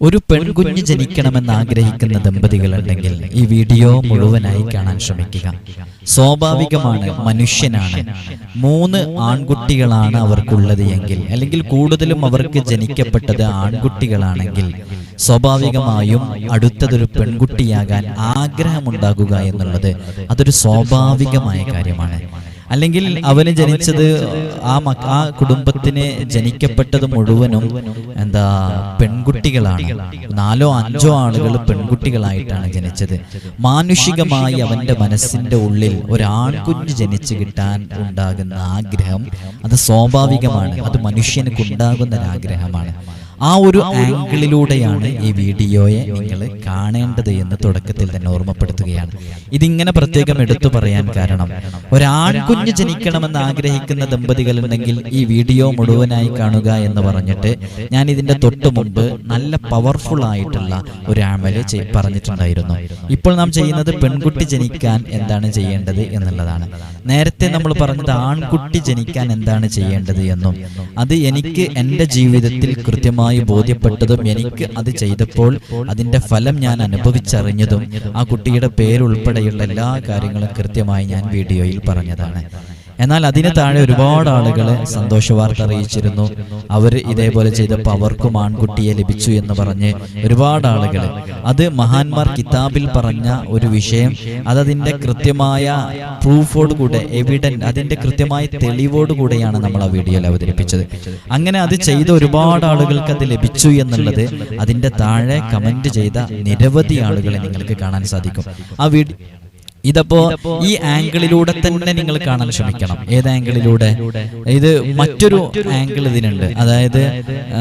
ഒരു പെൺകുഞ്ഞ് ജനിക്കണമെന്ന് ആഗ്രഹിക്കുന്ന ദമ്പതികൾ ഉണ്ടെങ്കിൽ ഈ വീഡിയോ മുഴുവനായി കാണാൻ ശ്രമിക്കുക. സ്വാഭാവികമാണ് മനുഷ്യനാണ്. മൂന്ന് ആൺകുട്ടികളാണ് അവർക്കുള്ളത് എങ്കിൽ അല്ലെങ്കിൽ കൂടുതലും അവർക്ക് ജനിക്കപ്പെട്ടത് ആൺകുട്ടികളാണെങ്കിൽ സ്വാഭാവികമായും അടുത്തതൊരു പെൺകുട്ടിയാകാൻ ആഗ്രഹമുണ്ടാകുക എന്നുള്ളത് അതൊരു സ്വാഭാവികമായ കാര്യമാണ്. അല്ലെങ്കിൽ അവന് ജനിച്ചത് ആ ആ കുടുംബത്തിന് ജനിക്കപ്പെട്ടത് മുഴുവനും എന്താ പെൺകുട്ടികളാണ്. നാലോ അഞ്ചോ ആളുകൾ പെൺകുട്ടികളായിട്ടാണ് ജനിച്ചത്. മാനുഷികമായി അവന്റെ മനസ്സിന്റെ ഉള്ളിൽ ഒരാൺകുഞ്ഞ് ജനിച്ചു കിട്ടാൻ ഉണ്ടാകുന്ന ആഗ്രഹം അത് സ്വാഭാവികമാണ്. അത് മനുഷ്യനക്ക് ഉണ്ടാകുന്ന ആ ഒരു ആംഗിളിലൂടെയാണ് ഈ വീഡിയോയെ നിങ്ങൾ കാണേണ്ടത് എന്ന് തുടക്കത്തിൽ തന്നെ ഓർമ്മപ്പെടുത്തുകയാണ്. ഇതിങ്ങനെ പ്രത്യേകം എടുത്തു പറയാൻ കാരണം ഒരാൺകുഞ്ഞ് ജനിക്കണമെന്ന് ആഗ്രഹിക്കുന്ന ദമ്പതികൾ ഉണ്ടെങ്കിൽ ഈ വീഡിയോ മുഴുവനായി കാണുക എന്ന് പറഞ്ഞിട്ട് ഞാൻ ഇതിന്റെ തൊട്ട് മുമ്പ് നല്ല പവർഫുൾ ആയിട്ടുള്ള ഒരു ആമൽ പറഞ്ഞിട്ടുണ്ടായിരുന്നു. ഇപ്പോൾ നാം ചെയ്യുന്നത് പെൺകുട്ടി ജനിക്കാൻ എന്താണ് ചെയ്യേണ്ടത് എന്നുള്ളതാണ്. നേരത്തെ നമ്മൾ പറഞ്ഞത് ആൺകുട്ടി ജനിക്കാൻ എന്താണ് ചെയ്യേണ്ടത് എന്നും. അത് എനിക്ക് എന്റെ ജീവിതത്തിൽ കൃത്യമായി ബോധ്യപ്പെട്ടതും എനിക്ക് അത് ചെയ്തപ്പോൾ അതിന്റെ ഫലം ഞാൻ അനുഭവിച്ചറിഞ്ഞതും ആ കുട്ടിയുടെ പേരുൾപ്പെടെയുള്ള എല്ലാ കാര്യങ്ങളും കൃത്യമായി ഞാൻ വീഡിയോയിൽ പറഞ്ഞതാണ്. എന്നാൽ അതിന് താഴെ ഒരുപാട് ആളുകൾ സന്തോഷവാർത്ത അറിയിച്ചിരുന്നു. അവർ ഇതേപോലെ ചെയ്തപ്പോൾ അവർക്കും ആൺകുട്ടിയെ ലഭിച്ചു എന്ന് പറഞ്ഞ് ഒരുപാട് ആളുകൾ അത് മഹാന്മാർ കിതാബിൽ പറഞ്ഞ ഒരു വിഷയം. അതതിന്റെ കൃത്യമായ പ്രൂഫോട് കൂടെ എവിഡൻ അതിന്റെ കൃത്യമായ തെളിവോട് കൂടെയാണ് നമ്മൾ ആ വീഡിയോയിൽ അവതരിപ്പിച്ചത്. അങ്ങനെ അത് ചെയ്ത ഒരുപാട് ആളുകൾക്ക് അത് ലഭിച്ചു എന്നുള്ളത് അതിന്റെ താഴെ കമന്റ് ചെയ്ത നിരവധി ആളുകളെ നിങ്ങൾക്ക് കാണാൻ സാധിക്കും. ആ വീഡിയോ ഇതപ്പോ ഈ ആംഗിളിലൂടെ തന്നെ നിങ്ങൾ കാണാൻ ശ്രമിക്കണം. ഏത് ആംഗിളിലൂടെ? ഇത് മറ്റൊരു ആംഗിൾ ഇതിനുണ്ട്. അതായത്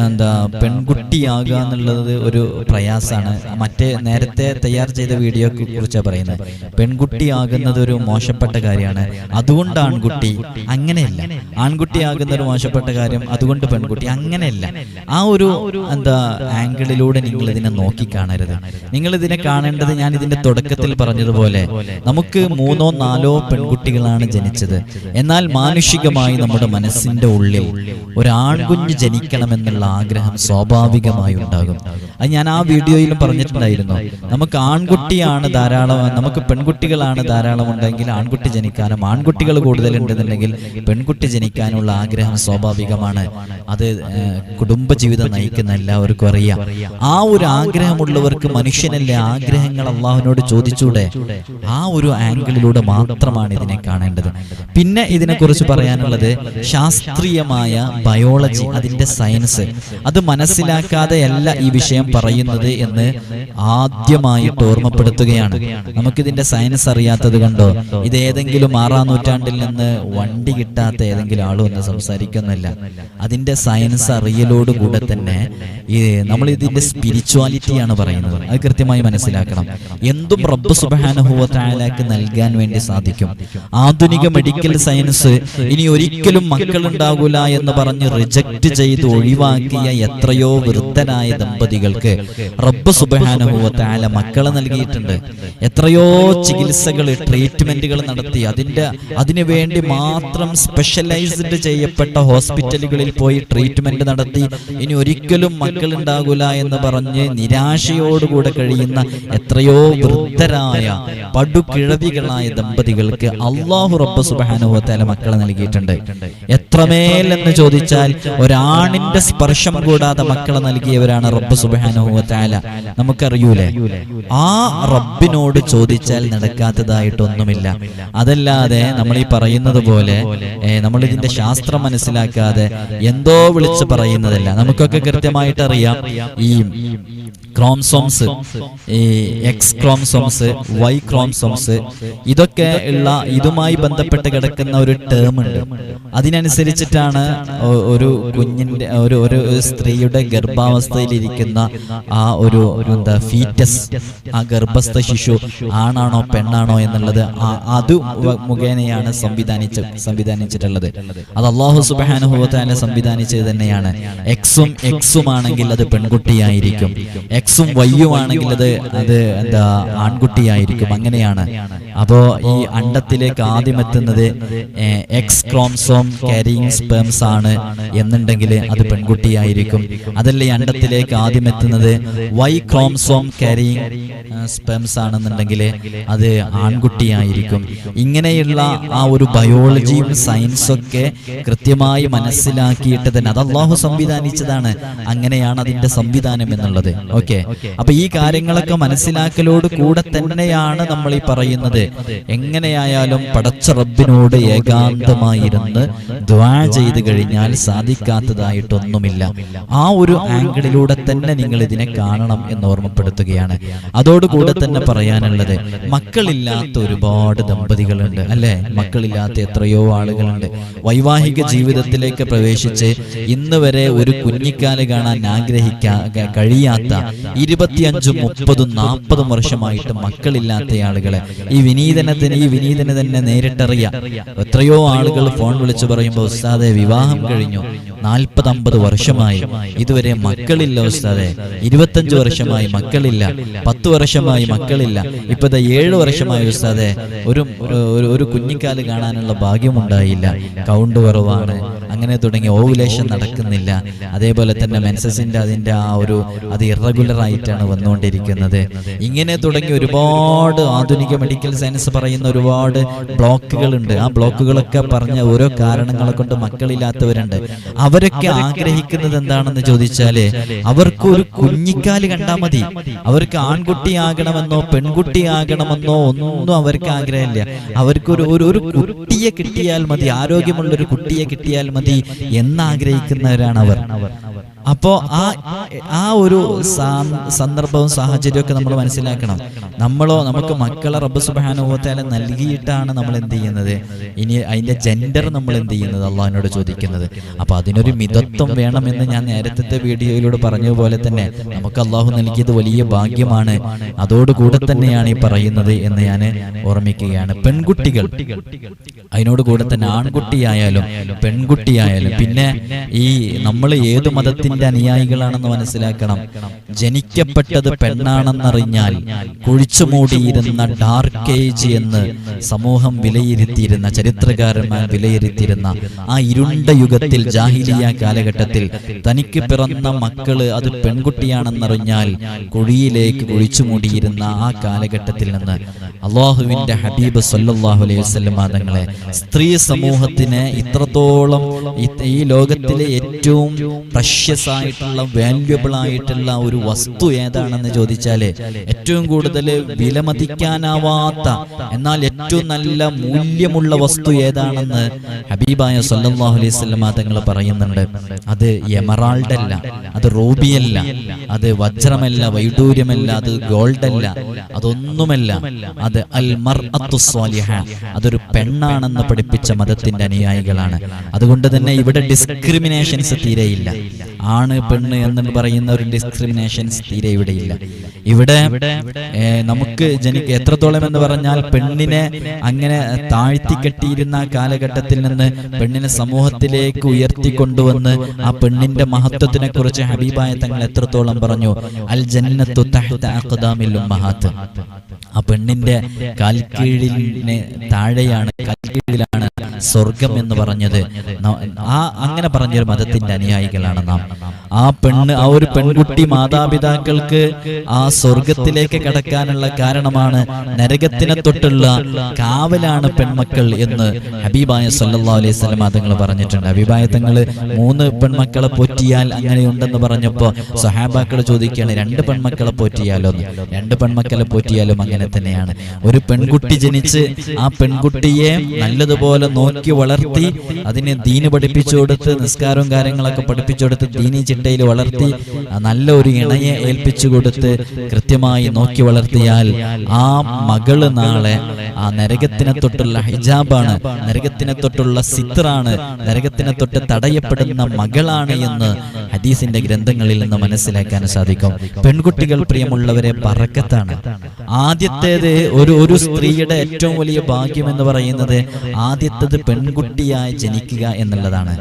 എന്താ പെൺകുട്ടിയാകുക എന്നുള്ളത് ഒരു പ്രയാസാണ് മറ്റേ നേരത്തെ തയ്യാർ ചെയ്ത വീഡിയോ കുറിച്ചാണ് പറയുന്നത്. പെൺകുട്ടിയാകുന്നത് ഒരു മോശപ്പെട്ട കാര്യമാണ്. അതുകൊണ്ട് ആൺകുട്ടി അങ്ങനെയല്ല. ആൺകുട്ടിയാകുന്ന ഒരു മോശപ്പെട്ട കാര്യം അതുകൊണ്ട് പെൺകുട്ടി അങ്ങനെയല്ല. ആ ഒരു എന്താ ആംഗിളിലൂടെ നിങ്ങൾ ഇതിനെ നോക്കി കാണരുത്. നിങ്ങൾ ഇതിനെ കാണേണ്ടത് ഞാൻ ഇതിന്റെ തുടക്കത്തിൽ പറഞ്ഞതുപോലെ നമുക്ക് മൂന്നോ നാലോ പെൺകുട്ടികളാണ് ജനിച്ചത്. എന്നാൽ മാനുഷികമായി നമ്മുടെ മനസ്സിന്റെ ഉള്ളിൽ ഒരു ആൺകുഞ്ഞ് ജനിക്കണമെന്നുള്ള ആഗ്രഹം സ്വാഭാവികമായി ഉണ്ടാകും. അത് ഞാൻ ആ വീഡിയോയിൽ പറഞ്ഞിട്ടുണ്ടായിരുന്നു. നമുക്ക് ആൺകുട്ടിയാണ് ധാരാളം നമുക്ക് പെൺകുട്ടികളാണ് ധാരാളം ഉണ്ടെങ്കിൽ ആൺകുട്ടി ജനിക്കാനും ആൺകുട്ടികൾ കൂടുതലുണ്ടെന്നുണ്ടെങ്കിൽ പെൺകുട്ടി ജനിക്കാനുള്ള ആഗ്രഹം സ്വാഭാവികമാണ്. അത് കുടുംബ കുടുംബജീവിതം നയിക്കുന്ന എല്ലാവർക്കും അറിയാം. ആ ഒരു ആഗ്രഹമുള്ളവർക്ക് മനുഷ്യനല്ലേ ആഗ്രഹങ്ങൾ അള്ളാഹുവിനോട് ചോദിച്ചൂടെ? ആ ഒരു ആംഗിളിലൂടെ മാത്രമാണ് ഇതിനെ കാണേണ്ടത്. പിന്നെ ഇതിനെക്കുറിച്ച് പറയാനുള്ളത് ശാസ്ത്രീയമായ ബയോളജി അതിന്റെ സയൻസ് അത് മനസ്സിലാക്കാതെയല്ല ഈ വിഷയം പറയുന്നത് എന്ന് ആദ്യമായിട്ട് ഓർമ്മപ്പെടുത്തുകയാണ്. നമുക്കിതിന്റെ സയൻസ് അറിയാത്തത് കൊണ്ടോ? ഇത് ഏതെങ്കിലും ആറാം നൂറ്റാണ്ടിൽ നിന്ന് വണ്ടി കിട്ടാത്ത ഏതെങ്കിലും ആളും ഒന്ന് സംസാരിക്കുന്നില്ല. അതിന്റെ സയൻസ് അറിയലോടുകൂടെ തന്നെ ഈ നമ്മൾ ഇതിന്റെ സ്പിരിച്വാലിറ്റിയാണ് പറയുന്നത്. അത് കൃത്യമായി മനസ്സിലാക്കണം. എന്തും റബ്ബ് സുബാനുഭവത്തായാലാക്ക് നൽകാൻ വേണ്ടി സാധിക്കും. ആധുനിക മെഡിക്കൽ സയൻസ് ഇനി ഒരിക്കലും മക്കളുണ്ടാകൂല എന്ന് പറഞ്ഞ് റിജക്ട് ചെയ്ത് ഒഴിവാക്കിയ എത്രയോ വൃദ്ധനായ ദമ്പതികൾക്ക് റബ്ബ് സുബാനുഭവത്തായാല മക്കളെ നൽകിയിട്ടുണ്ട്. എത്രയോ ചികിത്സകൾ ട്രീറ്റ്മെന്റുകൾ നടത്തി. അതിന്റെ അതിനു വേണ്ടി മാത്രം സ്പെഷ്യലൈസ്ഡ് ചെയ്യപ്പെട്ട ഹോസ്പിറ്റലുകളിൽ പോയി ട്രീറ്റ്മെന്റ് നടത്തി. ഇനി ഒരിക്കലും മക്കൾ ഉണ്ടാകൂല എന്ന് പറഞ്ഞ് നിരാശയോടുകൂടെ കഴിയുന്ന എത്രയോ വൃദ്ധരായ പടുകിഴവികളായ ദമ്പതികൾക്ക് അള്ളാഹു റബ്ബ് സുബാനുഭവത്താല മക്കളെ നൽകിയിട്ടുണ്ട്. എത്രമേൽ എന്ന് ചോദിച്ചാൽ ഒരാണിന്റെ സ്പർശം കൂടാതെ മക്കളെ നൽകിയവരാണ് റബ്ബ് സുബാനുഭവത്താല നമുക്കറിയൂലേ? ആ റബ്ബിനോട് ചോദിച്ചാൽ നടക്കാത്തതായിട്ടൊന്നുമില്ല. അതല്ലാതെ നമ്മൾ ഈ പറയുന്നത് പോലെ നമ്മൾ ഇതിന്റെ ശാസ്ത്രം മനസ്സിലാക്കാതെ എന്തോ വിളിച്ച് പറയുന്നതല്ല. നമുക്കൊക്കെ കൃത്യമായിട്ട് അറിയാം ഈ ക്രോംസോംസ് ഈ എക്സ് ക്രോംസോംസ് വൈ ക്രോംസോംസ് ഇതൊക്കെ ഉള്ള ഇതുമായി ബന്ധപ്പെട്ട് കിടക്കുന്ന ഒരു ടേം ഉണ്ട്. അതിനനുസരിച്ചിട്ടാണ് ഒരു കുഞ്ഞിന്റെ ഒരു ഒരു സ്ത്രീയുടെ ഗർഭാവസ്ഥയിലിരിക്കുന്ന ആ ഒരു എന്താ ഫീറ്റസ് ആ ഗർഭസ്ഥ ശിശു ആണാണോ പെണ്ണാണോ എന്നുള്ളത് അത് മുഖേനയാണ് സംവിധാനിച്ച സംവിധാനിച്ചിട്ടുള്ളത്. അത് അള്ളാഹു സുബാനുഭവത്താനെ സംവിധാനിച്ചത് തന്നെയാണ്. എക്സും എക്സും ആണെങ്കിൽ അത് പെൺകുട്ടിയായിരിക്കും. എക്സും വയ്യുമാണെങ്കിൽ അത് അത് എന്താ ആൺകുട്ടിയായിരിക്കും. അങ്ങനെയാണ്. അപ്പോ ഈ അണ്ടത്തിലേക്ക് ആദ്യം എത്തുന്നത് എക്സ് ക്രോംസോം കാരിയിങ് സ്പേംസ് ആണ് എന്നുണ്ടെങ്കിൽ അത് പെൺകുട്ടിയായിരിക്കും. അതല്ല ഈ അണ്ടത്തിലേക്ക് ആദ്യം എത്തുന്നത്? വൈ ക്രോംസോം കാരിയിങ് സ്പെംസ് ആണെന്നുണ്ടെങ്കിൽ അത് ആൺകുട്ടിയായിരിക്കും. ഇങ്ങനെയുള്ള ആ ഒരു ബയോളജിയും സയൻസും ഒക്കെ കൃത്യമായി മനസ്സിലാക്കിയിട്ട് തന്നെ അത് അള്ളാഹു സംവിധാനിച്ചതാണ്. അങ്ങനെയാണ് അതിന്റെ സംവിധാനം എന്നുള്ളത്. ഓക്കെ. അപ്പൊ ഈ കാര്യങ്ങളൊക്കെ മനസ്സിലാക്കലോട് കൂടെ തന്നെയാണ് നമ്മൾ ഈ പറയുന്നത് എങ്ങനെയായാലും പടച്ച റബ്ബിനോട് ഏകാന്തമായിരുന്ന് ദ്വാ ചെയ്ത് കഴിഞ്ഞാൽ സാധിക്കാത്തതായിട്ടൊന്നുമില്ല. ആ ഒരു ആംഗിളിലൂടെ തന്നെ നിങ്ങൾ ഇതിനെ കാണണം എന്ന് ഓർമ്മപ്പെടുത്തുകയാണ്. അതോടുകൂടെ തന്നെ പറയാനുള്ളത് മക്കളില്ലാത്ത ഒരുപാട് ദമ്പതികളുണ്ട് അല്ലെ? മക്കളില്ലാത്ത എത്രയോ ആളുകളുണ്ട്. വൈവാഹിക ജീവിതത്തിലേക്ക് പ്രവേശിച്ച് ഇന്ന് വരെ ഒരു കുഞ്ഞിക്കാൽ കാണാൻ ആഗ്രഹിക്കാ കഴിയാത്ത ഇരുപത്തിയഞ്ചും മുപ്പതും നാൽപ്പതും വർഷമായിട്ട് മക്കളില്ലാത്ത ആളുകളെ ഈ വിനീതനത്തിന് ഈ വിനീതനെ തന്നെ നേരിട്ടറിയാം. എത്രയോ ആളുകൾ ഫോൺ വിളിച്ചു പറയുമ്പോൾ ഉസ്താദെ വിവാഹം കഴിഞ്ഞു. നാൽപ്പത് അമ്പത് വർഷമായി. ഇതുവരെ മക്കളില്ല ഉസ്താദെ. ഇരുപത്തഞ്ച് വർഷമായി മക്കളില്ല. പത്ത് വർഷമായി മക്കളില്ല. ഇപ്പത്തെ ഏഴ് വർഷമായി ഉസ്താദെ ഒരു ഒരു- ഒരു കുഞ്ഞിക്കാൽ കാണാനുള്ള ഭാഗ്യമുണ്ടായില്ല കൗണ്ട് കുറവാണ്. അങ്ങനെ തുടങ്ങി ഓവുലേഷൻ നടക്കുന്നില്ല. അതേപോലെ തന്നെ മെൻസസിന്റെ അതിന്റെ ആ ഒരു അത് ഇറഗുലർ ആയിട്ടാണ് വന്നുകൊണ്ടിരിക്കുന്നത്. ഇങ്ങനെ തുടങ്ങി ഒരുപാട് ആധുനിക മെഡിക്കൽ സയൻസ് പറയുന്ന ഒരുപാട് ബ്ലോക്കുകളുണ്ട്. ആ ബ്ലോക്കുകളൊക്കെ പറഞ്ഞ ഓരോ കാരണങ്ങളെ കൊണ്ട് മക്കളില്ലാത്തവരുണ്ട്. അവരൊക്കെ ആഗ്രഹിക്കുന്നത് എന്താണെന്ന് ചോദിച്ചാൽ അവർക്ക് ഒരു കുഞ്ഞിക്കാൽ കണ്ടാൽ മതി. അവർക്ക് പെൺകുട്ടി പെൺകുട്ടിയാകണമെന്നോ ഒന്നും അവർക്ക് ആഗ്രഹമില്ല. അവർക്ക് ഒരു ഒരു ഒരു കുട്ടിയെ കിട്ടിയാൽ മതി. ആരോഗ്യമുള്ള ഒരു കുട്ടിയെ കിട്ടിയാൽ മതി എന്നാഗ്രഹിക്കുന്നവരാണ് അവർ അപ്പോ ആ ആ ഒരു സന്ദർഭവും സാഹചര്യവും ഒക്കെ നമ്മൾ മനസ്സിലാക്കണം. നമ്മളോ നമുക്ക് മക്കളെ റബ്ബ് സുബാനുഭവത്താല നൽകിയിട്ടാണ് നമ്മൾ എന്ത് ചെയ്യുന്നത്? ഇനി അതിന്റെ ജെൻഡർ നമ്മൾ എന്ത് ചെയ്യുന്നത്? അള്ളാഹിനോട് ചോദിക്കുന്നത്. അപ്പൊ അതിനൊരു മിതത്വം വേണമെന്ന് ഞാൻ നേരത്തെ വീഡിയോയിലൂടെ പറഞ്ഞതുപോലെ തന്നെ നമുക്ക് അള്ളാഹു നൽകിയത് വലിയ ഭാഗ്യമാണ്. അതോടുകൂടെ തന്നെയാണ് ഈ പറയുന്നത് എന്ന് ഞാൻ ഓർമ്മിക്കുകയാണ്. പെൺകുട്ടികൾ. അതിനോട് കൂടെ തന്നെ ആൺകുട്ടിയായാലും പെൺകുട്ടിയായാലും പിന്നെ ഈ നമ്മൾ ഏത് ഏതു മതത്തിന്റെ അനുയായികളാണെന്ന് മനസ്സിലാക്കണം. ജനിക്കപ്പെട്ടത് പെണ്ണാണെന്നറിഞ്ഞാൽ കുഴിച്ചുമൂടിയിരുന്ന ഡാർക്ക് ഏജ് എന്ന് സമൂഹം വിലയിരുത്തിയിരുന്ന ചരിത്രകാരന്മാർ വിലയിരുത്തിയിരുന്ന ആ ഇരുണ്ട യുഗത്തിൽ ജാഹിലിയ കാലഘട്ടത്തിൽ തനിക്ക് പിറന്ന മക്കൾ അത് പെൺകുട്ടിയാണെന്നറിഞ്ഞാൽ കുഴിയിലേക്ക് കുഴിച്ചുമൂടിയിരുന്ന ആ കാലഘട്ടത്തിൽ നിന്ന് അള്ളാഹുവിന്റെ ഹബീബ് സല്ലാഹു അലൈഹി വസല്ലം തങ്ങളെ സ്ത്രീ സമൂഹത്തിന് ഇത്രത്തോളം ഈ- ലോകത്തിലെ ഏറ്റവും പ്രഷ്യസ് ആയിട്ടുള്ള വാല്യുബിൾ ആയിട്ടുള്ള ഒരു വസ്തു ഏതാണെന്ന് ചോദിച്ചാൽ ഏറ്റവും കൂടുതൽ വിലമതിക്കാനാവാത്ത എന്നാൽ ഏറ്റവും നല്ല മൂല്യമുള്ള വസ്തു ഏതാണെന്ന് ഹബീബായ സല്ലല്ലാഹു അലൈഹി തങ്ങൾ പറയുന്നുണ്ട്. അത് എമറാൾഡ് അല്ല അത് റൂബിയല്ല അത് വജ്രമല്ല വൈഡൂര്യമല്ല അത് ഗോൾഡ് അല്ല അതൊന്നുമല്ല. അത് അൽ മർഅത്തു സ്വാലിഹ അതൊരു പെണ്ണാണെന്ന് പഠിപ്പിച്ച മതത്തിന്റെ അനുയായികളാണ്. അതുകൊണ്ട് തന്നെ ഇവിടെ ഡിസ്ക്രിമിനേഷൻസ് തീരെയില്ല. ആണ് പെണ്ണ് എന്ന് പറയുന്ന ഒരു ഡിസ്ക്രിമിനേഷൻസ് തീരെ ഇവിടെ ഇല്ല ഇവിടെ നമുക്ക് ജനിക്ക എത്രത്തോളം എന്ന് പറഞ്ഞാൽ പെണ്ണിനെ അങ്ങനെ താഴ്ത്തി കെട്ടിയിരുന്ന ആ കാലഘട്ടത്തിൽ നിന്ന് പെണ്ണിനെ സമൂഹത്തിലേക്ക് ഉയർത്തിക്കൊണ്ടുവന്ന് ആ പെണ്ണിന്റെ മഹത്വത്തിനെ കുറിച്ച് ഹബീബായ തങ്ങൾ എത്രത്തോളം പറഞ്ഞു? അൽ ജന്നത്തു തഹ്ത അഖ്ദാമിൽ ഉമ്മഹാത്ത്. ആ പെണ്ണിന്റെ കാൽക്കീഴിന് താഴെയാണ് കാൽക്കീഴിലാണ് സ്വർഗം എന്ന് പറഞ്ഞത്. ആ അങ്ങനെ പറഞ്ഞൊരു മതത്തിന്റെ അനുയായികളാണ് നാം. ആ പെണ്ണ് ആ ഒരു പെൺകുട്ടി മാതാപിതാക്കൾക്ക് ആ സ്വർഗത്തിലേക്ക് കടക്കാനുള്ള കാരണമാണ് നരകത്തിനെ തൊട്ടുള്ള കാവലാണ് പെൺമക്കൾ എന്ന് ഹബീബായ സല്ലാ അലൈഹി വസല്ലം തങ്ങൾ പറഞ്ഞിട്ടുണ്ട്. ഹബീബായ തങ്ങൾ മൂന്ന് പെൺമക്കളെ പോറ്റിയാൽ അങ്ങനെയുണ്ടെന്ന് പറഞ്ഞപ്പോൾ സഹാബാക്കൾ ചോദിക്കുകയാണ് രണ്ട് പെൺമക്കളെ പോറ്റിയാലോ? രണ്ട് പെൺമക്കളെ പോറ്റിയാലും അങ്ങനെ തന്നെയാണ്. ഒരു പെൺകുട്ടി ജനിച്ച് ആ പെൺകുട്ടിയെ നല്ലതുപോലെ നോക്കി വളർത്തി അതിനെ ദീന് പഠിപ്പിച്ചു കൊടുത്ത് നിസ്കാരവും കാര്യങ്ങളൊക്കെ പഠിപ്പിച്ചു കൊടുത്ത് ദീനി ചിട്ടയിൽ വളർത്തി നല്ല ഒരു ഇണയെ ഏൽപ്പിച്ചു കൊടുത്ത് കൃത്യമായി നോക്കി വളർത്തിയാൽ ആ മകൾ നാളെ ആ നരകത്തിനെ തൊട്ടുള്ള ഹിജാബാണ് നരകത്തിനെ തൊട്ടുള്ള സിത്രാണ് നരകത്തിനെ തൊട്ട് തടയപ്പെടുന്ന മകളാണ് എന്ന് ഹദീസിന്റെ ഗ്രന്ഥങ്ങളിൽ നിന്ന് മനസ്സിലാക്കാൻ സാധിക്കും. പെൺകുട്ടികൾ പ്രിയമുള്ളവരെ പറക്കത്താണ്. ആദ്യത്തേത് ഒരു ഒരു സ്ത്രീയുടെ ഏറ്റവും വലിയ ഭാഗ്യം എന്ന് പറയുന്നത് ആദ്യത്തേത് പെൺകുട്ടിയായി ജനിക്കുക എന്നുള്ളതാണ്.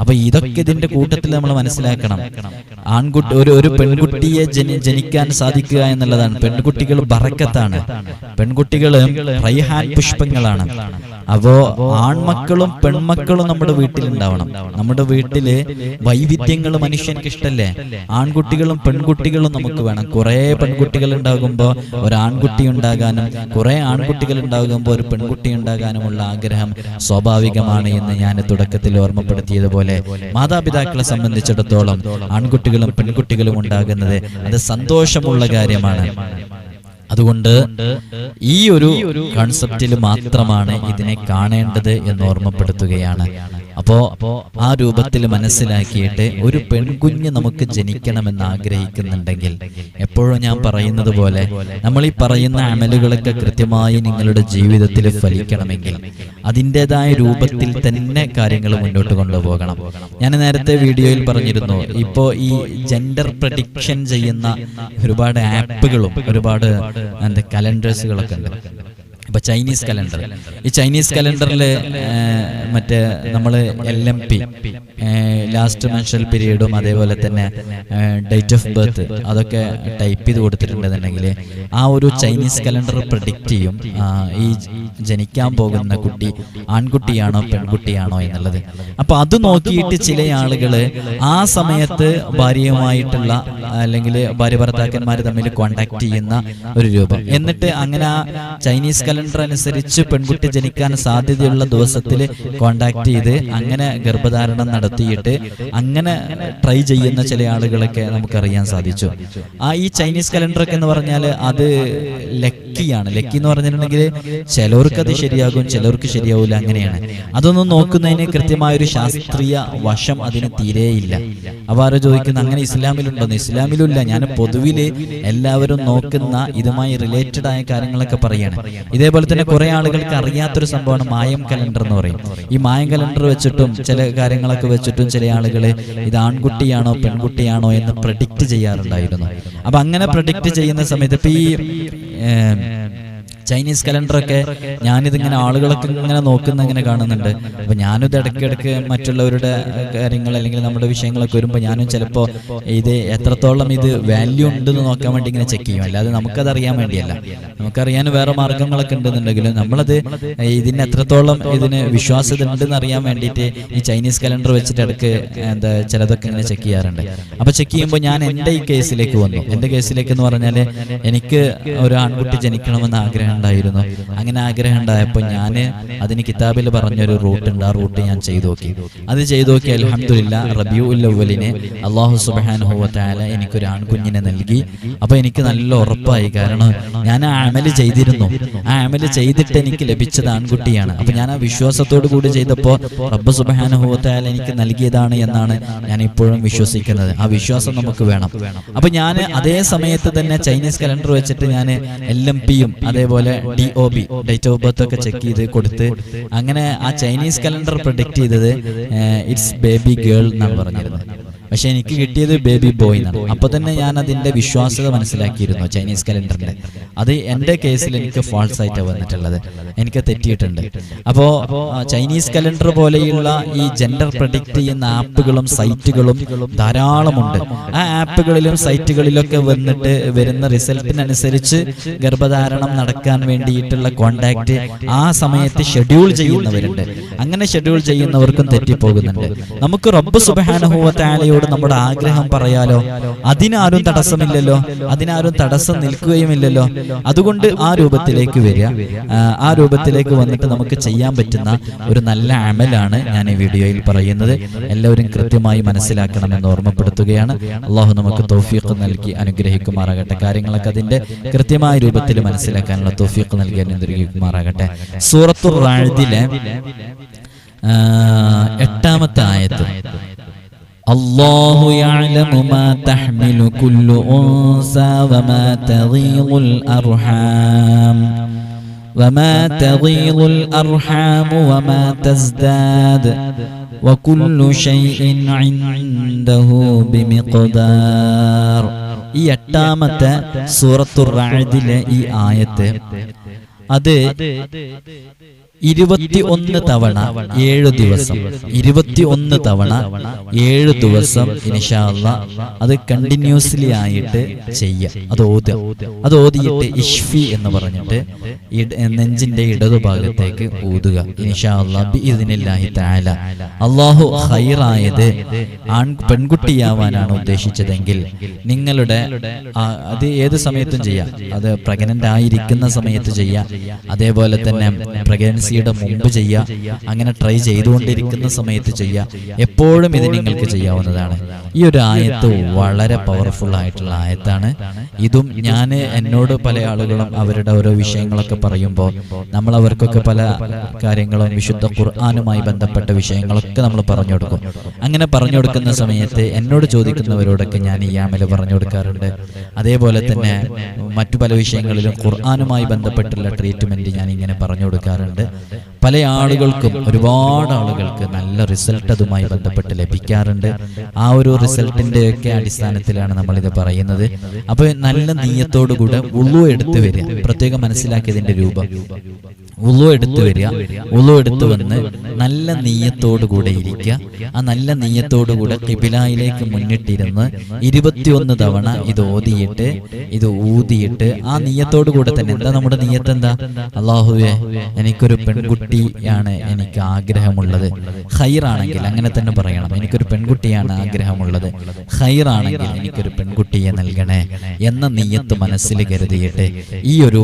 അപ്പൊ ഇതൊക്കെ ഇതിന്റെ കൂട്ടത്തിൽ നമ്മൾ മനസ്സിലാക്കണം. ആൺകുട്ടി ഒരു ഒരു പെൺകുട്ടിയെ ജനി ജനിക്കാൻ സാധിക്കുക എന്നുള്ളതാണ്. പെൺകുട്ടികൾ ബറക്കത്താണ്. പെൺകുട്ടികൾ റൈഹാൻ പുഷ്പങ്ങളാണ്. അപ്പോ ആൺമക്കളും പെൺമക്കളും നമ്മുടെ വീട്ടിൽ ഉണ്ടാവണം നമ്മുടെ വീട്ടിൽ വൈവിധ്യങ്ങൾ മനുഷ്യനക്ക് ഇഷ്ടല്ലേ? ആൺകുട്ടികളും പെൺകുട്ടികളും നമുക്ക് വേണം. കുറെ പെൺകുട്ടികൾ ഉണ്ടാകുമ്പോ ഒരു ആൺകുട്ടി ഉണ്ടാകാനും കുറെ ആൺകുട്ടികൾ ഉണ്ടാകുമ്പോൾ ഒരു പെൺകുട്ടി ഉണ്ടാകാനുമുള്ള ആഗ്രഹം സ്വാഭാവികമാണ് എന്ന് ഞാൻ തുടക്കത്തിൽ ഓർമ്മപ്പെടുത്തിയതുപോലെ മാതാപിതാക്കളെ സംബന്ധിച്ചിടത്തോളം ആൺകുട്ടികളും പെൺകുട്ടികളും ഉണ്ടാകുന്നത് അത് സന്തോഷമുള്ള കാര്യമാണ്. അതുകൊണ്ട് ഈ ഒരു കൺസെപ്റ്റിൽ മാത്രമാണ് ഇതിനെ കാണേണ്ടത് എന്ന് ഓർമ്മപ്പെടുത്തുകയാണ്. അപ്പോ ആ രൂപത്തിൽ മനസ്സിലാക്കിയിട്ട് ഒരു പെൺകുഞ്ഞ് നമുക്ക് ജനിക്കണമെന്ന് ആഗ്രഹിക്കുന്നുണ്ടെങ്കിൽ എപ്പോഴും ഞാൻ പറയുന്നത് പോലെ നമ്മൾ ഈ പറയുന്ന അമലുകളൊക്കെ കൃത്യമായി നിങ്ങളുടെ ജീവിതത്തിൽ ഫലിക്കണമെങ്കിൽ അതിന്റെതായ രൂപത്തിൽ തന്നെ കാര്യങ്ങൾ മുന്നോട്ട് കൊണ്ടുപോകണം. ഞാൻ നേരത്തെ വീഡിയോയിൽ പറഞ്ഞിരുന്നു ഇപ്പോൾ ഈ ജെൻഡർ പ്രഡിക്ഷൻ ചെയ്യുന്ന ഒരുപാട് ആപ്പുകളും ഒരുപാട് എന്താ കലണ്ടേഴ്സുകളൊക്കെ ഉണ്ട്. ഇപ്പൊ ചൈനീസ് കലണ്ടർ ഈ ചൈനീസ് കലണ്ടറിൽ മറ്റേ നമ്മൾ L M P last menstrual പീരീഡും അതേപോലെ തന്നെ ഡേറ്റ് ഓഫ് ബർത്ത് അതൊക്കെ ടൈപ്പ് ചെയ്ത് കൊടുത്തിട്ടുണ്ടെന്നുണ്ടെങ്കിൽ ആ ഒരു ചൈനീസ് കലണ്ടർ പ്രഡിക്റ്റ് ചെയ്യും. ഈ ജനിക്കാൻ പോകുന്ന കുട്ടി ആൺകുട്ടിയാണോ പെൺകുട്ടിയാണോ എന്നുള്ളത്. അപ്പൊ അത് നോക്കിയിട്ട് ചില ആളുകൾ ആ സമയത്ത് ഭാര്യയുമായിട്ടുള്ള അല്ലെങ്കിൽ ഭാര്യ ഭർത്താക്കന്മാർ തമ്മിൽ കോണ്ടാക്ട് ചെയ്യുന്ന ഒരു രൂപം. എന്നിട്ട് അങ്ങനെ ആ ചൈനീസ് കലണ്ടർ അനുസരിച്ച് പെൺകുട്ടി ജനിക്കാൻ സാധ്യതയുള്ള ദിവസത്തിൽ കോണ്ടാക്ട് ചെയ്ത് അങ്ങനെ ഗർഭധാരണം നടത്തിയിട്ട് അങ്ങനെ ട്രൈ ചെയ്യുന്ന ചില ആളുകളൊക്കെ നമുക്കറിയാൻ സാധിച്ചു. ആ ഈ ചൈനീസ് കലണ്ടർ ഒക്കെ എന്ന് പറഞ്ഞാൽ അത് ലക്കിയാണ്. ലക്കി എന്ന് പറഞ്ഞിട്ടുണ്ടെങ്കിൽ ചിലവർക്ക് അത് ശരിയാകും ചിലർക്ക് ശരിയാവില്ല അങ്ങനെയാണ്. അതൊന്നും നോക്കുന്നതിന് കൃത്യമായ ഒരു ശാസ്ത്രീയ വശം അതിന് തീരെയില്ല അപ്പൊ ആരോ ചോദിക്കുന്ന അങ്ങനെ ഇസ്ലാമിലുണ്ടോ? ഇസ്ലാമിലില്ല ഞാൻ പൊതുവിൽ എല്ലാവരും നോക്കുന്ന ഇതുമായി റിലേറ്റഡ് ആയ കാര്യങ്ങളൊക്കെ പറയാണ്. ഇതേപോലെ തന്നെ കുറെ ആളുകൾക്ക് അറിയാത്തൊരു സംഭവമാണ് മായം കലണ്ടർ എന്ന് പറയും ഈ മായം കലണ്ടർ വെച്ചിട്ടും ചില കാര്യങ്ങളൊക്കെ വെച്ചിട്ടും ചില ആളുകൾ ഇത് ആൺകുട്ടിയാണോ പെൺകുട്ടിയാണോ എന്ന് പ്രഡിക്റ്റ് ചെയ്യാറുണ്ടായിരുന്നു അപ്പൊ അങ്ങനെ പ്രഡിക്റ്റ് ചെയ്യുന്ന സമയത്ത് ഇപ്പൊ ഈ ചൈനീസ് കലണ്ടറൊക്കെ ഞാനിതിങ്ങനെ ആളുകളൊക്കെ ഇങ്ങനെ നോക്കുന്ന ഇങ്ങനെ കാണുന്നുണ്ട്. അപ്പൊ ഞാനിത് ഇടയ്ക്കിടയ്ക്ക് മറ്റുള്ളവരുടെ കാര്യങ്ങൾ അല്ലെങ്കിൽ നമ്മുടെ വിഷയങ്ങളൊക്കെ വരുമ്പോൾ ഞാനും ചിലപ്പോൾ ഇത് എത്രത്തോളം ഇത് വാല്യൂ ഉണ്ടെന്ന് നോക്കാൻ വേണ്ടി ഇങ്ങനെ ചെക്ക് ചെയ്യും. അല്ലാതെ നമുക്കത് അറിയാൻ വേണ്ടിയല്ല. നമുക്കറിയാൻ വേറെ മാർഗങ്ങളൊക്കെ ഉണ്ടെന്നുണ്ടെങ്കിലും നമ്മളത് ഇതിന് എത്രത്തോളം ഇതിന് വിശ്വാസ്യത ഉണ്ടെന്ന് അറിയാൻ വേണ്ടിയിട്ട് ഈ ചൈനീസ് കലണ്ടർ വെച്ചിട്ട് ഇടയ്ക്ക് എന്താ ചിലതൊക്കെ ഇങ്ങനെ ചെക്ക് ചെയ്യാറുണ്ട്. അപ്പൊ ചെക്ക് ചെയ്യുമ്പോൾ ഞാൻ എന്റെ ഈ കേസിലേക്ക് വന്നു. എന്റെ കേസിലേക്ക് എന്ന് പറഞ്ഞാൽ എനിക്ക് ഒരു ആൺകുട്ടി ജനിക്കണമെന്ന് ആഗ്രഹം ഉണ്ടായിരുന്നു. അങ്ങനെ ആഗ്രഹം ഉണ്ടായപ്പോൾ ഞാൻ അതിന് കിതാബിൽ പറഞ്ഞൊരു റൂട്ട് ഉണ്ട്. ആ റൂട്ട് ഞാൻ ചെയ്തു നോക്കി. അത് ചെയ്തു നോക്കി അലഹമില്ല റബിയുല്ലവലിനെ അള്ളാഹു അള്ളാഹു ഹോവത്തായ എനിക്കൊരു ആൺകുഞ്ഞിനെ നൽകി. അപ്പൊ എനിക്ക് നല്ല ഉറപ്പായി. കാരണം ഞാൻ ആ അമൽ ചെയ്തിരുന്നു. ആ അമൽ ചെയ്തിട്ട് എനിക്ക് ലഭിച്ചത് ആൺകുട്ടിയാണ്. അപ്പൊ ഞാൻ ആ വിശ്വാസത്തോടു കൂടി ചെയ്തപ്പോൾ റബ്ബ് സുബാനുഹുവത്തായ എനിക്ക് നൽകിയതാണ് എന്നാണ് ഞാൻ ഇപ്പോഴും വിശ്വസിക്കുന്നത്. ആ വിശ്വാസം നമുക്ക് വേണം. അപ്പൊ ഞാൻ അതേ സമയത്ത് തന്നെ ചൈനീസ് കലണ്ടർ വെച്ചിട്ട് ഞാൻ എൽ എം പിയും അതേപോലെ D O B date of birth ഒക്കെ ചെക്ക് ചെയ്ത് കൊടുത്ത് അങ്ങനെ ആ ചൈനീസ് കലണ്ടർ പ്രൊഡിക്റ്റ് ചെയ്തത് ഇറ്റ്സ് ബേബി ഗേൾ എന്നാണ് പറഞ്ഞിരുന്നത്. പക്ഷെ എനിക്ക് കിട്ടിയത് ബേബി ബോയ് എന്നാണ്. അപ്പൊ തന്നെ ഞാൻ അതിന്റെ വിശ്വാസ്യത മനസ്സിലാക്കിയിരുന്നു ചൈനീസ് കലണ്ടറിന്റെ അത് എന്റെ കേസിൽ എനിക്ക് ഫാൾസ് ആയിട്ട് വന്നിട്ടുള്ളത്. എനിക്ക് തെറ്റിയിട്ടുണ്ട്. അപ്പോ ചൈനീസ് കലണ്ടർ പോലെയുള്ള ഈ ജെൻഡർ പ്രഡിക്റ്റ് ചെയ്യുന്ന ആപ്പുകളും സൈറ്റുകളും ധാരാളമുണ്ട്. ആ ആപ്പുകളിലും സൈറ്റുകളിലൊക്കെ വന്നിട്ട് വരുന്ന റിസൾട്ടിനനുസരിച്ച് ഗർഭധാരണം നടക്കാൻ വേണ്ടിയിട്ടുള്ള കോണ്ടാക്ട് ആ സമയത്ത് ഷെഡ്യൂൾ ചെയ്യുന്നവരുണ്ട്. അങ്ങനെ ഷെഡ്യൂൾ ചെയ്യുന്നവർക്കും തെറ്റിപ്പോകുന്നുണ്ട്. നമുക്ക് റബ്ബ് സുബാനുഭവത്താലയോട് നമ്മുടെ ആഗ്രഹം പറയാലോ? അതിനാരും തടസ്സമില്ലല്ലോ? അതിനാരും തടസ്സം നിൽക്കുകയുമില്ലല്ലോ? അതുകൊണ്ട് ആ രൂപത്തിലേക്ക് വരിക. ആ, രൂപത്തിലേക്ക് വന്നിട്ട് നമുക്ക് ചെയ്യാൻ പറ്റുന്ന ഒരു നല്ല അമലാണ് ഞാൻ ഈ വീഡിയോയിൽ പറയുന്നത്. എല്ലാവരും കൃത്യമായി മനസ്സിലാക്കണമെന്ന് ഓർമ്മപ്പെടുത്തുകയാണ്. അള്ളാഹു നമുക്ക് തൗഫീഖ് നൽകി അനുഗ്രഹിക്കുമാറാകട്ടെ. കാര്യങ്ങളൊക്കെ അതിന്റെ കൃത്യമായ രൂപത്തിൽ മനസ്സിലാക്കാനുള്ള തൗഫീഖ് നൽകി അനുഗ്രഹിക്കുമാറാകട്ടെ. സൂറത്തുർ റാഴ്ദിലെ എട്ടാമത്തെ ആയത്ത്. الله يعلم ما تحمل كل أنثى وما تغيض الأرحام وما تغيض الأرحام وما تزداد وكل شيء عنده بمقدار ഈ എട്ടാമത്തെ സൂറത്തുർ റാദിലെ ഈ ആയത്ത് അത് ഇരുപത്തി ഒന്ന് തവണ ഏഴ് ദിവസം. ഇരുപത്തി ഒന്ന് തവണ ഏഴ് ദിവസം അത് കണ്ടിന്യൂസ്ലി ആയിട്ട് ചെയ്യാം. അത് ഓതി അത് ഓതിയിട്ട് ഇഷ്ഫി എന്ന് പറഞ്ഞിട്ട് നെഞ്ചിന്റെ ഇടതുഭാഗത്തേക്ക് ഊതുക ഇനിഷാല്ല അള്ളാഹു ഹൈറായത് ആൺ പെൺകുട്ടിയാവാനാണ് ഉദ്ദേശിച്ചതെങ്കിൽ നിങ്ങളുടെ അത് ഏത് സമയത്തും ചെയ്യാം. അത് പ്രഗ്നന്റ് ആയിരിക്കുന്ന സമയത്ത് ചെയ്യാം. അതേപോലെ തന്നെ പ്രഗ്നൻസിയുടെ മുമ്പ് ചെയ്യുക. അങ്ങനെ ട്രൈ ചെയ്തുകൊണ്ടിരിക്കുന്ന സമയത്ത് ചെയ്യുക. എപ്പോഴും ഇത് നിങ്ങൾക്ക് ചെയ്യാവുന്നതാണ്. ഈ ഒരു ആയത്ത് വളരെ പവർഫുൾ ആയിട്ടുള്ള ആയത്താണ്. ഇതും ഞാൻ എന്നോട് പല ആളുകളും അവരുടെ ഓരോ വിഷയങ്ങളൊക്കെ പറയുമ്പോൾ നമ്മൾ അവർക്കൊക്കെ പല കാര്യങ്ങളും വിശുദ്ധ ഖുർആാനുമായി ബന്ധപ്പെട്ട വിഷയങ്ങളൊക്കെ നമ്മൾ പറഞ്ഞു കൊടുക്കും. അങ്ങനെ പറഞ്ഞു കൊടുക്കുന്ന സമയത്ത് എന്നോട് ചോദിക്കുന്നവരോടൊക്കെ ഞാൻ ഈ ആമിൽ പറഞ്ഞു കൊടുക്കാറുണ്ട്. അതേപോലെ തന്നെ മറ്റു പല വിഷയങ്ങളിലും ഖുർആാനുമായി ബന്ധപ്പെട്ടുള്ള ട്രീറ്റ്മെന്റ് ഞാൻ ഇങ്ങനെ പറഞ്ഞു കൊടുക്കാറുണ്ട്. പല ആളുകൾക്കും ഒരുപാട് ആളുകൾക്ക് നല്ല റിസൾട്ട് അതുമായി ബന്ധപ്പെട്ട് ലഭിക്കാറുണ്ട്. ആ ഒരു റിസൾട്ടിന്റെ ഒക്കെ അടിസ്ഥാനത്തിലാണ് നമ്മൾ ഇത് പറയുന്നത്. അപ്പൊ നല്ല നീയത്തോടു കൂടെ ഉള്ളു എടുത്തു വരിക പ്രത്യേകം മനസ്സിലാക്കിയതിന്റെ രൂപം. ഉളു എടുത്തു വരിക ഉളു എടുത്തു വന്ന് നല്ല നെയ്യത്തോടു കൂടെ ഇരിക്കുക. ആ നല്ല നെയ്യത്തോടു കൂടെ കിബിലായിലേക്ക് മുന്നിട്ടിരുന്ന് ഇരുപത്തിയൊന്ന് തവണ ഇത് ഓതിയിട്ട് ഇത് ഊതിയിട്ട് ആ നെയ്യത്തോടു കൂടെ തന്നെ എന്താ നമ്മുടെ നെയ്യത്ത് എന്താ? അള്ളാഹുവെ എനിക്കൊരു പെൺകുട്ടിയാണ് എനിക്ക് ആഗ്രഹമുള്ളത്. ഹൈറാണെങ്കിൽ അങ്ങനെ തന്നെ പറയണം. എനിക്കൊരു പെൺകുട്ടിയാണ് ആഗ്രഹമുള്ളത്. ഹൈറാണെങ്കിൽ എനിക്കൊരു പെൺകുട്ടിയെ നൽകണേ എന്ന നെയ്യത്ത് മനസ്സിൽ കരുതിയിട്ട് ഈ ഒരു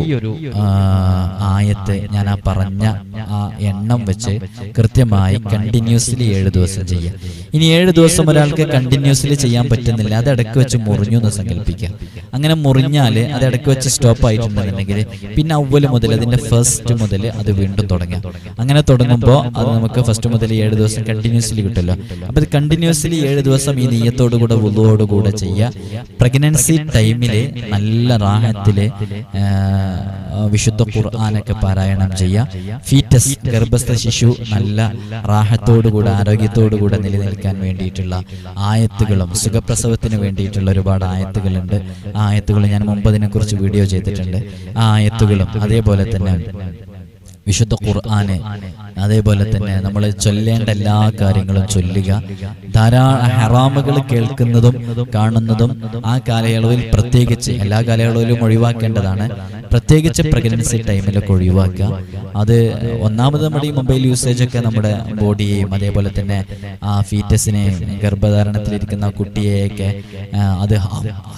ആയത്തെ ഞാൻ ആ പറഞ്ഞ ആ എണ്ണം വെച്ച് കൃത്യമായി കണ്ടിന്യൂസ്ലി ഏഴ് ദിവസം ചെയ്യാം. ഇനി ഏഴ് ദിവസം ഒരാൾക്ക് കണ്ടിന്യൂസ്ലി ചെയ്യാൻ പറ്റുന്നില്ല അത് ഇടയ്ക്ക് വെച്ച് മുറിഞ്ഞു എന്ന് സങ്കല്പിക്കുക. അങ്ങനെ മുറിഞ്ഞാൽ അത് ഇടയ്ക്ക് വെച്ച് സ്റ്റോപ്പ് ആയിട്ടുണ്ടെന്നുണ്ടെങ്കിൽ പിന്നെ അവൽ മുതൽ അതിന്റെ ഫസ്റ്റ് മുതൽ അത് വീണ്ടും തുടങ്ങാം അങ്ങനെ തുടങ്ങുമ്പോൾ അത് നമുക്ക് ഫസ്റ്റ് മുതൽ ഏഴ് ദിവസം കണ്ടിന്യൂസ്ലി കിട്ടുമല്ലോ. അപ്പൊ ഇത് കണ്ടിന്യൂസ്ലി ഏഴ് ദിവസം ഈ നെയ്യത്തോടുകൂടെ കൂടെ ചെയ്യുക. പ്രഗ്നൻസി ടൈമിൽ നല്ല റാഹത്തിൽ വിശുദ്ധ ഖുർആാനൊക്കെ പാരായണം ചെയ്യുക. ഫീറ്റസ് ഗർഭസ്ഥ ശിശു നല്ല റാഹത്തോടുകൂടെ ആരോഗ്യത്തോടുകൂടെ നിലനിൽക്കാൻ വേണ്ടിയിട്ടുള്ള ആയത്തുകളും സുഖപ്രസവത്തിന് വേണ്ടിയിട്ടുള്ള ഒരുപാട് ആയത്തുകളുണ്ട്. ആ ആയത്തുകൾ ഞാൻ മുമ്പ് അതിനെക്കുറിച്ച് വീഡിയോ ചെയ്തിട്ടുണ്ട്. ആ ആയത്തുകളും അതേപോലെ തന്നെ വിശുദ്ധ ഖുർആാന് അതേപോലെ തന്നെ നമ്മൾ ചൊല്ലേണ്ട എല്ലാ കാര്യങ്ങളും ചൊല്ലുക. ധാരാളം ഹറാമുകൾ കേൾക്കുന്നതും കാണുന്നതും ആ കാലയളവിൽ പ്രത്യേകിച്ച് എല്ലാ കാലയളവിലും ഒഴിവാക്കേണ്ടതാണ്. പ്രത്യേകിച്ച് പ്രഗ്നൻസി ടൈമിലൊക്കെ ഒഴിവാക്കുക. അത് ഒന്നാമത് നമ്മുടെ ഈ മൊബൈൽ യൂസേജ് ഒക്കെ നമ്മുടെ ബോഡിയെയും അതേപോലെ തന്നെ ആ ഫീറ്റസിനെയും ഗർഭധാരണത്തിലിരിക്കുന്ന കുട്ടിയെയൊക്കെ അത്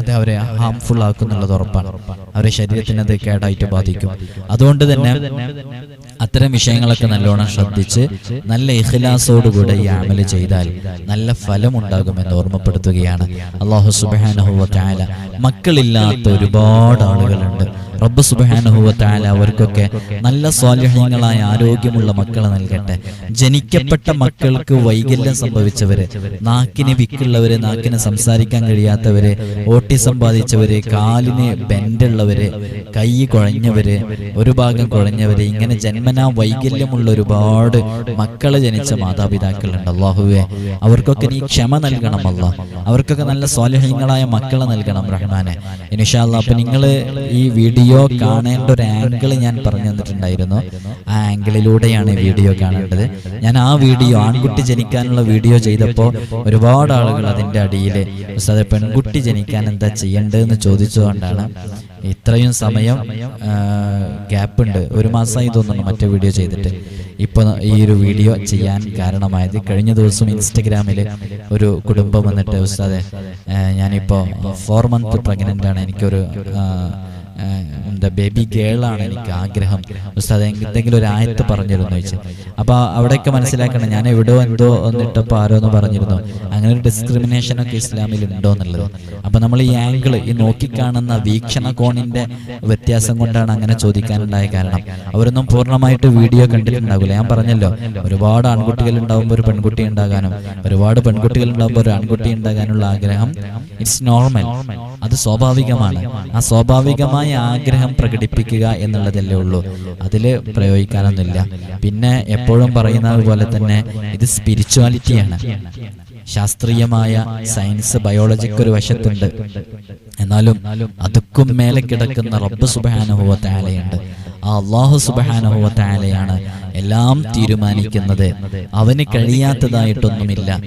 അത് അവരെ ഹാംഫുൾ ആക്കുന്നുള്ളത് ഉറപ്പാണ്. അവരെ ശരീരത്തിന് അത് കേടായിട്ട് ബാധിക്കും. അതുകൊണ്ട് തന്നെ അത്തരം വിഷയങ്ങളൊക്കെ നല്ലോണം ശ്രദ്ധിച്ച് നല്ല ഇഖ്ലാസോടുകൂടെ ഈ അമൽ ചെയ്താൽ നല്ല ഫലം ഉണ്ടാകുമെന്ന് ഓർമ്മപ്പെടുത്തുകയാണ് അള്ളാഹു സുബാനഹുല മക്കളില്ലാത്ത ഒരുപാട് ആളുകളുണ്ട്. റബ്ബ് സുബാനഹുവ താല അവർക്കൊക്കെ നല്ല സ്വാലിഹ്യങ്ങളായ ആരോഗ്യമുള്ള മക്കളെ നൽകട്ടെ. ജനിക്കപ്പെട്ട മക്കൾക്ക് വൈകല്യം സംഭവിച്ചവര് നാക്കിന് വിക്കുള്ളവര് നാക്കിന് സംസാരിക്കാൻ കഴിയാത്തവര് ഓട്ടിസം ബാധിച്ചവര് കാലിന് ബെൻഡുള്ളവര് കൈ കുഴഞ്ഞവര് ഒരു ഭാഗം കുഴഞ്ഞവര് ഇങ്ങനെ ജന്മനാ വൈകല്യമുള്ള ഒരുപാട് മക്കളെ ജനിച്ച മാതാപിതാക്കളുണ്ട്. അള്ളാഹുവെ അവർക്കൊക്കെ നീ ക്ഷമ നൽകണം അല്ല. അവർക്കൊക്കെ നല്ല സ്വാലിഹ്യങ്ങളായ മക്കളെ നൽകണം റഹ്മാനെ. ഇനിഷാല്ല അപ്പൊ നിങ്ങൾ ഈ വീഡിയോ കാണേണ്ട ഒരു ആംഗിൾ ഞാൻ പറഞ്ഞു തന്നിട്ടുണ്ടായിരുന്നു. ആ ആംഗിളിലൂടെയാണ് വീഡിയോ കാണേണ്ടത്. ഞാൻ ആ വീഡിയോ ആൺകുട്ടി ജനിക്കാനുള്ള വീഡിയോ ചെയ്തപ്പോൾ ഒരുപാട് ആളുകൾ അതിന്റെ അടിയിൽ ഉസ്താദെ പെൺകുട്ടി ജനിക്കാൻ എന്താ ചെയ്യേണ്ടതെന്ന് ചോദിച്ചുകൊണ്ടാണ് ഇത്രയും സമയം ഗ്യാപ്പ് ഉണ്ട്. ഒരു മാസമായി തോന്നുന്നു മറ്റേ വീഡിയോ ചെയ്തിട്ട്. ഇപ്പൊ ഈ ഒരു വീഡിയോ ചെയ്യാൻ കാരണമായത്. കഴിഞ്ഞ ദിവസം ഇൻസ്റ്റഗ്രാമിൽ ഒരു കുടുംബം വന്നിട്ട് ഉസ്താദെ ഞാനിപ്പോൾ ഞാനിപ്പോ ഫോർ മന്ത് പ്രഗ്നന്റ് ആണ്. എനിക്കൊരു എന്താ ബേബി ഗേളാണ് എനിക്ക് ആഗ്രഹം. ഉസ്താദ് എന്തെങ്കിലും ഒരു ആയത്ത് പറഞ്ഞിരുന്നു ചോദിച്ചു? അപ്പൊ അവിടെയൊക്കെ മനസ്സിലാക്കണം ഞാൻ എവിടെയോ എന്തോ ഒന്നിട്ടപ്പോ ആരോ എന്ന് പറഞ്ഞിരുന്നു. അങ്ങനെ ഒരു ഡിസ്ക്രിമിനേഷൻ ഒക്കെ ഇസ്ലാമിൽ ഉണ്ടോ എന്നുള്ളത്. അപ്പൊ നമ്മൾ ഈ ആംഗിൾ ഈ നോക്കിക്കാണുന്ന വീക്ഷണ കോണിന്റെ വ്യത്യാസം കൊണ്ടാണ് അങ്ങനെ ചോദിക്കാനുണ്ടായ കാരണം. അവരൊന്നും പൂർണമായിട്ട് വീഡിയോ കണ്ടിട്ടുണ്ടാകില്ല ഞാൻ പറഞ്ഞല്ലോ ഒരുപാട് ആൺകുട്ടികൾ ഉണ്ടാകുമ്പോൾ ഒരു പെൺകുട്ടി ഉണ്ടാകാനും ഒരുപാട് പെൺകുട്ടികൾ ഉണ്ടാകുമ്പോൾ ഒരു ആൺകുട്ടി ഉണ്ടാകാനുള്ള ആഗ്രഹം ഇറ്റ്സ് നോർമൽ അത് സ്വാഭാവികമാണ്. ആ സ്വാഭാവികമായ ആഗ്രഹം പ്രകടിപ്പിക്കുക എന്നുള്ളതല്ലേ ഉള്ളൂ. അതിൽ പ്രയോഗിക്കാനൊന്നുമില്ല. പിന്നെ എപ്പോഴും പറയുന്നത് പോലെ തന്നെ ഇത് സ്പിരിച്വാലിറ്റിയാണ് ശാസ്ത്രീയമായ സയൻസ് ബയോളജിക്ക് ഒരു വശത്തുണ്ട്. എന്നാലും അതുക്കും മേലെ കിടക്കുന്ന റബ്ബ് സുബാനുഭവത്തെ താലയുണ്ട് അള്ളാഹു സുബാനുഭവ താലയാണ് എല്ലാം തീരുമാനിക്കുന്നത്. അവന് കഴിയാത്തതായിട്ടൊന്നുമില്ല.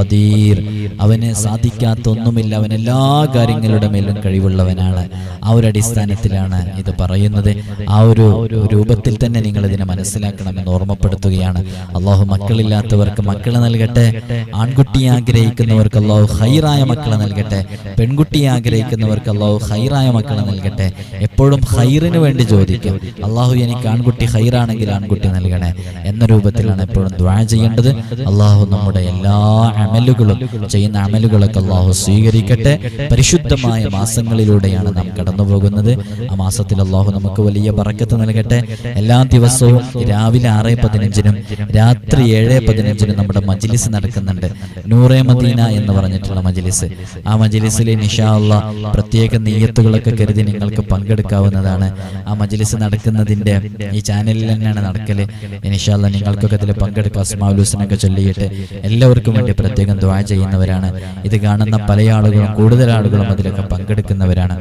ഖദീർ. അവന് സാധിക്കാത്തൊന്നുമില്ല. അവൻ എല്ലാ കാര്യങ്ങളുടെ മേലും കഴിവുള്ളവനാണ്. ആ ഒരു അടിസ്ഥാനത്തിലാണ് ഇത് പറയുന്നത്. ആ ഒരു രൂപത്തിൽ തന്നെ നിങ്ങൾ ഇതിനെ മനസ്സിലാക്കണമെന്ന് ഓർമ്മപ്പെടുത്തുകയാണ്. അള്ളാഹു മക്കളില്ലാത്തവർക്ക് മക്കളെ നൽകട്ടെ. ആൺകുട്ടി ആഗ്രഹിക്കുന്നവർക്ക് അള്ളാഹു ഹൈറായ മക്കളെ നൽകട്ടെ. പെൺകുട്ടി ആഗ്രഹിക്കുന്നവർക്ക് അള്ളാഹു ഹൈറായ മക്കളെ നൽകട്ടെ. എപ്പോഴും ഹൈറിന് വേണ്ടി ചോദിക്കും. അള്ളാഹു എനിക്ക് ആൺകുട്ടി ഹൈറാണെങ്കിൽ ആൺകുട്ടി നൽകണേ. എന്ന രൂപത്തിലാണ് എപ്പോഴും ദ്വാ ചെയ്യേണ്ടത്. അള്ളാഹു നമ്മുടെ എല്ലാ അമലുകളും ചെയ്യുന്ന അമലുകളൊക്കെ അള്ളാഹു സ്വീകരിക്കട്ടെ. പരിശുദ്ധമായ മാസങ്ങളിലൂടെയാണ് നാം കടന്നു പോകുന്നത് ആ മാസത്തിൽ അള്ളാഹു നമുക്ക് വലിയ പറക്കത്ത് നൽകട്ടെ. എല്ലാ ദിവസവും രാവിലെ ആറ് പതിനഞ്ചിനും രാത്രി ഏഴ് പതിനഞ്ചിനും നമ്മുടെ മജിലിസ് നടക്കുന്നുണ്ട്. നൂറേ മദീന എന്ന് പറഞ്ഞിട്ടുള്ള മജിലിസ്. ആ മജിലിസിലെ നിഷാ അള്ള പ്രത്യേക നെയ്യത്തുകളൊക്കെ കരുതി നിങ്ങൾക്ക് പങ്കെടുക്കാവുന്നതാണ്. ആ മജ്ലിസ് നടക്കുന്നതിന്റെ ഈ ചാനലിൽ തന്നെയാണ് നടക്കൽ. ഇനിഷാല്ല നിങ്ങൾക്കൊക്കെ ഇതിൽ പങ്കെടുക്കുക അസ്മാലുസിനൊക്കെ ചൊല്ലിയിട്ട് എല്ലാവർക്കും വേണ്ടി പ്രത്യേകം ദ്വാ ചെയ്യുന്നവരാണ്. ഇത് കാണുന്ന പല ആളുകളും കൂടുതൽ ആളുകളും അതിലൊക്കെ പങ്കെടുക്കുന്നവരാണ്.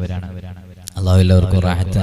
അള്ളാഹു എല്ലാവർക്കും റാഹത്ത്